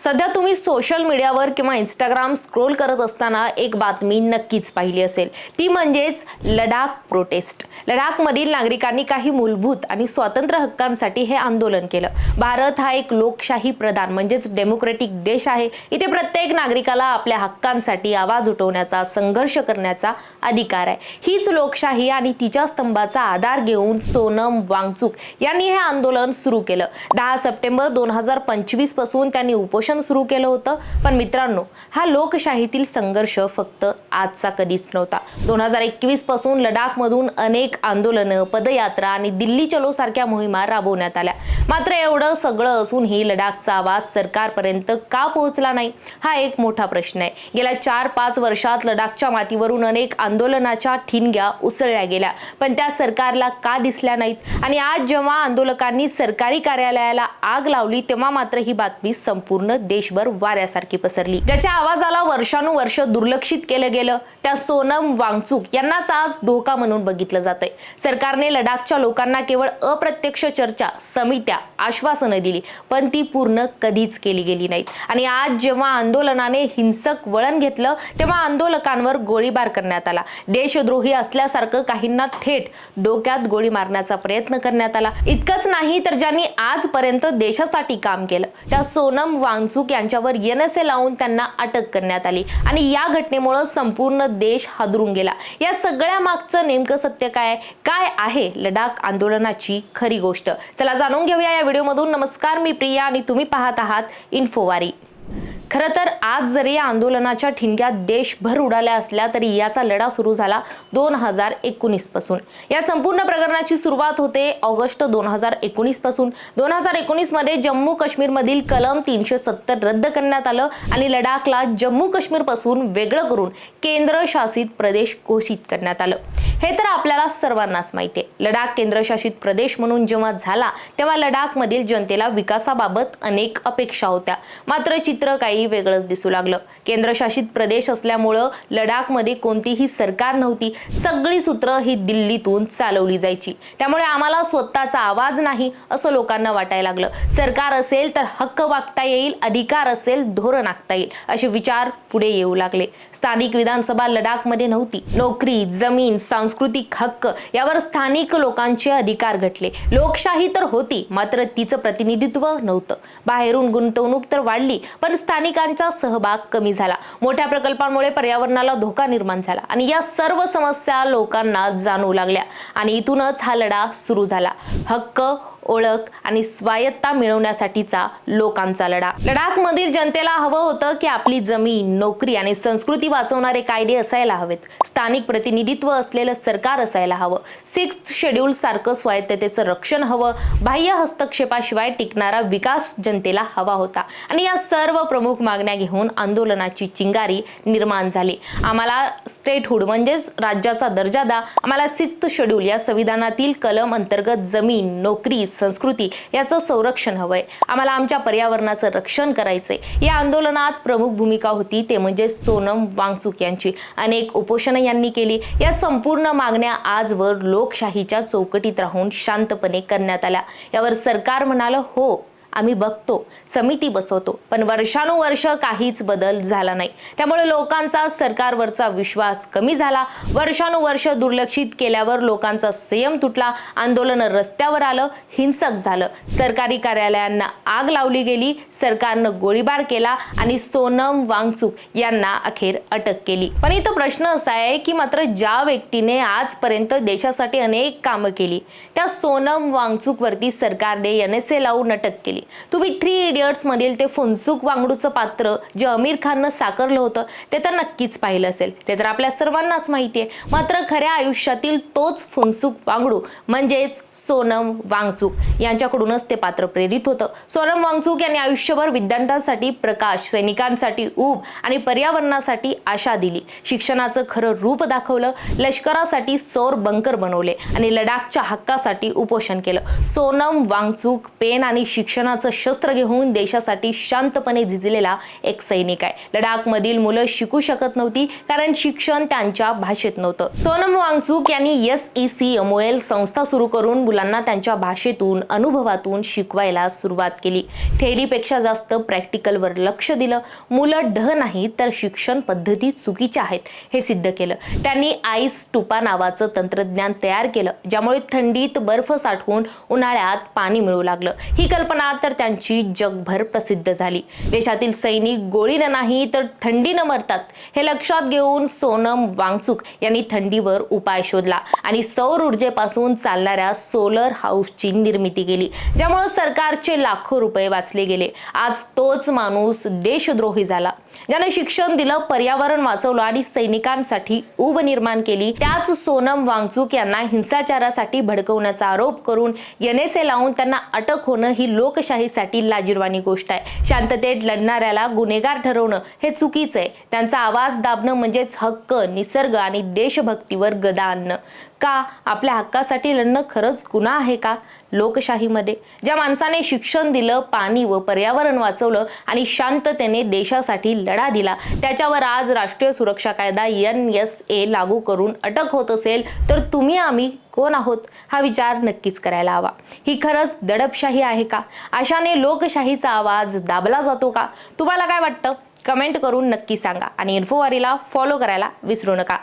सध्या तुम्ही सोशल मीडियावर किंवा इंस्टाग्राम स्क्रोल करत असताना एक बातमी नक्कीच पाहिली असेल. ती म्हणजेच लडाख प्रोटेस्ट लडाखमधील नागरिकांनी काही मूलभूत आणि स्वातंत्र्य हक्कांसाठी हे आंदोलन केलं. भारत हा एक लोकशाही प्रधान म्हणजेच डेमोक्रेटिक देश आहे. इथे प्रत्येक नागरिकाला आपल्या हक्कांसाठी आवाज उठवण्याचा संघर्ष करण्याचा अधिकार आहे. हीच लोकशाही आणि तिच्या स्तंभाचा आधार घेऊन सोनम वांगचुक यांनी हे आंदोलन सुरू केलं. दहा सप्टेंबर दोन हजार पंचवीसपासून त्यांनी उपोषण सुरू केलं होतं. पण मित्रांनो हा लोकशाहीतील संघर्ष फक्त आजचा कधीच नव्हता. दोन हजार एकवीसपासून लडाखमधून अनेक आंदोलनं पदयात्रा आणि दिल्ली चलो सारख्या मोहिमा राबवण्यात आल्या. मात्र एवढं सगळं असूनही लडाखचा आवाज सरकारपर्यंत का पोहोचला नाही हा एक मोठा प्रश्न आहे. गेल्या चार पाच वर्षात लडाखच्या मातीवरून अनेक आंदोलनाच्या ठिणग्या उसळल्या गेल्या पण त्या सरकारला का दिसल्या नाहीत? आणि आज जेव्हा आंदोलकांनी सरकारी कार्यालयाला आग लावली तेव्हा मात्र ही बातमी संपूर्ण देशभर वाऱ्यासारखी पसरली. ज्याच्या आवाजाला वर्षानुवर्ष दुर्लक्षित केलं गेलं त्या सोनम वांगचूक यांनाच आज धोका म्हणून बघितलं जातं. जाते सरकारने लडाखच्या लोकांना केवळ अप्रत्यक्ष चर्चा समित्या आश्वासनं दिली पण ती पूर्ण कधीच केली गेली नाहीत. आणि आज जेव्हा आंदोलनाने हिंसक वळण घेतलं तेव्हा आंदोलकांवर गोळीबार करण्यात आला. देशद्रोही असल्यासारखं काहींना थेट डोक्यात गोळी मारण्याचा प्रयत्न करण्यात आला. इतकंच नाही तर ज्यांनी आजपर्यंत देशासाठी काम केलं त्या सोनम वांगचूक यांच्यावर एनएसए लावून त्यांना अटक करण्यात आली. आणि या घटनेमुळे संपूर्ण देश हादरून गेला. या सगळ्या मागचं नेमकं सत्य काय काय आहे लडाख आंदोलनाची खरी गोष्ट? चला जाणून घेऊया या व्हिडिओमधून. नमस्कार मी प्रिया आणि तुम्ही पाहत आहात इन्फोवारी. खरं तर आज जरी या आंदोलनाच्या ठिणग्यात देशभर उडाल्या असल्या तरी याचा लढा सुरू झाला दोन हजार एकोणीसपासून या संपूर्ण प्रकरणाची सुरुवात होते ऑगस्ट दोन हजार एकोणीसपासून दोन हजार एकोणीसमध्ये जम्मू काश्मीरमधील कलम तीनशे सत्तर रद्द करण्यात आलं आणि लडाखला जम्मू काश्मीरपासून वेगळं करून केंद्रशासित प्रदेश घोषित करण्यात आलं. हे तर आपल्याला सर्वांनाच माहिती आहे लडाख केंद्रशासित प्रदेश म्हणून जेव्हा झाला तेव्हा लडाखमधील जनतेला विकासाबाबत अनेक अपेक्षा होत्या. मात्र चित्र काही वेगळंच दिसू लागलं. केंद्रशासित प्रदेश असल्यामुळं लडाखमध्ये कोणतीही सरकार नव्हती. सगळी सूत्र ही दिल्लीतून चालवली जायची. त्यामुळे आम्हाला स्वतःचा आवाज नाही असं लोकांना वाटायला लागलं. सरकार असेल तर हक्क वागता येईल अधिकार असेल धोरण आखता येईल असे विचार पुढे येऊ लागले. स्थानिक विधानसभा लडाखमध्ये नव्हती. नोकरी जमीन सांस्कृतिक सांस्कृतिक हक्क यावर स्थानिक लोकांचे अधिकार घटले. लोकशाही तर होती मात्र तिचं प्रतिनिधित्व नव्हतं. बाहेरून गुंतवणूक तर वाढली पण स्थानिकांचा सहभाग कमी झाला. मोठ्या प्रकल्पांमुळे पर्यावरणाला धोका निर्माण झाला आणि या सर्व समस्या लोकांना जाणवू लागल्या आणि इथूनच हा लढा सुरू झाला. हक्क ओळख आणि स्वायत्ता मिळवण्यासाठीचा लोकांचा लढा. लडाखमधील जनतेला हवं होतं की आपली जमीन नोकरी आणि संस्कृती वाचवणारे कायदे असायला हवेत. स्थानिक प्रतिनिधित्व असलेलं सरकार असायला हवं. सिक्स शेड्यूल सारखं स्वायत्ततेचं रक्षण हवं. बाह्य हस्तक्षेपाशिवाय टिकणारा विकास जनतेला हवा होता. आणि या सर्व प्रमुख मागण्या घेऊन आंदोलनाची चिंगारी निर्माण झाली. आम्हाला स्टेटहूड म्हणजेच राज्याचा दर्जा द्या. आम्हाला सिक्स शेड्यूल या संविधानातील कलम अंतर्गत जमीन नोकरी संस्कृती याचं संरक्षण हवंय. आम्हाला आमच्या पर्यावरणाचं रक्षण करायचंय. या आंदोलनात प्रमुख भूमिका होती ते म्हणजे सोनम वांगचुक यांची. अनेक उपोषणं यांनी केली. या संपूर्ण मागण्या आजवर लोकशाहीच्या चौकटीत राहून शांतपणे करण्यात आल्या. यावर सरकार म्हणालं हो आम्ही बघतो समिती बसवतो पण वर्षानुवर्ष काहीच बदल झाला नाही. त्यामुळे लोकांचा सरकारवरचा विश्वास कमी झाला. वर्षानुवर्ष दुर्लक्षित केल्यावर लोकांचा संयम तुटला आंदोलन रस्त्यावर आलं हिंसक झालं. सरकारी कार्यालयांना आग लावली गेली सरकारनं गोळीबार केला आणि सोनम वांगचूक यांना अखेर अटक केली. पण इथं प्रश्न असा आहे की मात्र ज्या व्यक्तीने आजपर्यंत देशासाठी अनेक कामं केली त्या सोनम वांगचूक वरती सरकारने एन एस ए लावून अटक केली. तुम्ही थ्री इडियट्स मधील ते फुनसुक वांगडूचं पात्र जे आमिर खाननं साकारलं होतं ते तर नक्कीच पाहिलं असेल. ते तर आपल्या सर्वांनाच माहिती आहे मात्र खऱ्या आयुष्यातील तोच फुनसुक वांगडू म्हणजेच सोनम वांगचूक यांच्याकडूनच ते पात्र प्रेरित होतं. सोनम वांगचूक यांनी आयुष्यभर विद्यार्थ्यांसाठी प्रकाश सैनिकांसाठी ऊब आणि पर्यावरणासाठी आशा दिली. शिक्षणाचं खरं रूप दाखवलं लष्करासाठी सौर बंकर बनवले आणि लडाखच्या हक्कासाठी उपोषण केलं. सोनम वांगचूक पेन आणि शिक्षण जीवनाचं शस्त्र घेऊन देशासाठी शांतपणे झिजलेला एक सैनिक आहे. लडाखमधील मुलं शिकू शकत नव्हती कारण शिक्षण त्यांच्या भाषेत नव्हतं. सोनम वांगचूक यांनी S E C M O L संस्था सुरू करून मुलांना त्यांच्या भाषेतून अनुभवातून शिकवायला सुरुवात केली. थेअरीपेक्षा जास्त प्रॅक्टिकलवर लक्ष दिलं. मुलं ढ नाही तर शिक्षण पद्धती चुकीच्या आहेत हे सिद्ध केलं. त्यांनी आईस टुपा नावाचं तंत्रज्ञान तयार केलं ज्यामुळे थंडीत बर्फ साठवून उन्हाळ्यात पाणी मिळू लागलं. ही कल्पना तर त्यांची जगभर प्रसिद्ध झाली. देशातील सैनिक गोळीनं नाही तर थंडीनं मरतात. हे लक्षात घेऊन सोनम वांगचुक यांनी थंडीवर उपाय शोधला आणि सौर ऊर्जेपासून चालणाऱ्या सोलर हाऊसची निर्मिती केली ज्यामुळे सरकारचे लाखो रुपये वाचले गेले. आज तोच माणूस देशद्रोही झाला. ज्याने शिक्षण दिलं पर्यावरण वाचवलं आणि सैनिकांसाठी उब निर्माण केली त्याच सोनम वांगचुक यांना हिंसाचारासाठी भडकवण्याचा आरोप करून एन एस ए लावून त्यांना अटक होणं ही लोकशाही लोकशाहीसाठी लाजीरवाणी गोष्ट आहे. शांततेत लढणाऱ्याला गुन्हेगार ठरवणं हे चुकीचं आहे. त्यांचा आवाज दाबणं म्हणजेच हक्क निसर्ग आणि देशभक्तीवर गदा आणणं. का? आपल्या हक्कासाठी लढणं खरंच गुन्हा आहे का? लोकशाहीमध्ये. ज्या माणसाने शिक्षण दिलं पाणी व पर्यावरण वाचवलं आणि शांततेने देशासाठी लढा दिला त्याच्यावर आज राष्ट्रीय सुरक्षा कायदा एन एस ए लागू करून अटक होत असेल तर तुम्ही आम्ही कोण आहोत? हा विचार नक्कीच करायला हवा. ही खरंच दडपशाही आहे का? अशाने लोकशाहीचा आवाज दाबला जातो का? तुम्हाला काय वाटतं? कमेंट करून नक्की सांगा आणि इन्फोवारीला फॉलो करायला विसरू नका.